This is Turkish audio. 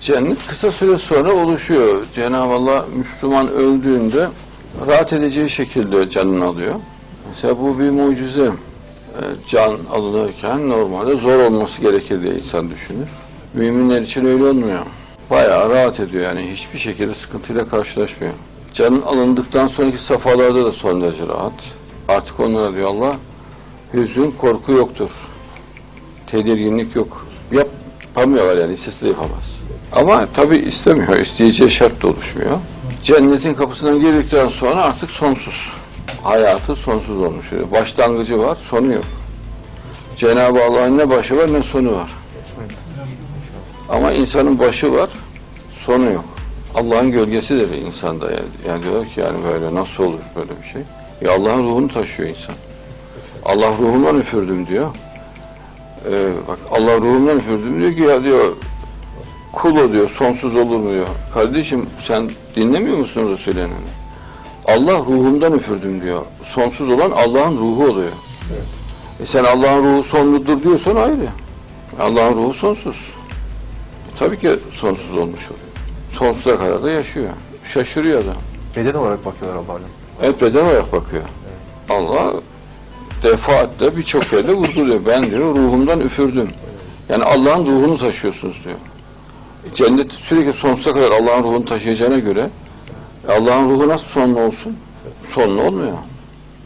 Cennet kısa süre sonra oluşuyor. Cenab-ı Allah Müslüman öldüğünde rahat edeceği şekilde canını alıyor. Mesela bu bir mucize. Ee, Can alınırken normalde zor olması gerekir diye insan düşünür. Müminler için öyle olmuyor. Bayağı rahat ediyor yani hiçbir şekilde sıkıntıyla karşılaşmıyor. Canın alındıktan sonraki safhalarda da son derece rahat. Artık onlara diyor Allah hüzün, korku yoktur. Tedirginlik yok. Yapamıyorlar yani istese de yapamaz. Ama tabi istemiyor. isteyeceği şart da oluşmuyor. Cennetin kapısından girdikten sonra artık sonsuz. Hayatı sonsuz olmuş. Başlangıcı var, sonu yok. Cenab-ı Allah'ın ne başı var ne sonu var. Ama insanın başı var, sonu yok. Allah'ın gölgesidir insanda. Yani, yani diyorlar ki yani böyle nasıl olur böyle bir şey? Ya Allah'ın ruhunu taşıyor insan. Allah ruhumdan üfürdüm diyor. Ee, bak Allah ruhumdan üfürdüm diyor ki ya diyor kul o diyor sonsuz olur mu diyor. Kardeşim sen dinlemiyor musun Resulü'nün? Allah ruhumdan üfürdüm diyor. Sonsuz olan Allah'ın ruhu oluyor. E sen Allah'ın ruhu sonludur diyorsan ayrı. Allah'ın ruhu sonsuz. E tabii ki sonsuz olmuş oluyor. Sonsuza kadar da yaşıyor. Şaşırıyor adam. Beden olarak bakıyorlar Allah alem. Evet beden olarak bakıyor. Allah defaatle birçok yerde vurguluyor. Ben diyor ruhumdan üfürdüm. Yani Allah'ın ruhunu taşıyorsunuz diyor. Cennet sürekli sonsuza kadar Allah'ın ruhunu taşıyacağına göre Allah'ın ruhu nasıl sonlu olsun? Sonlu olmuyor.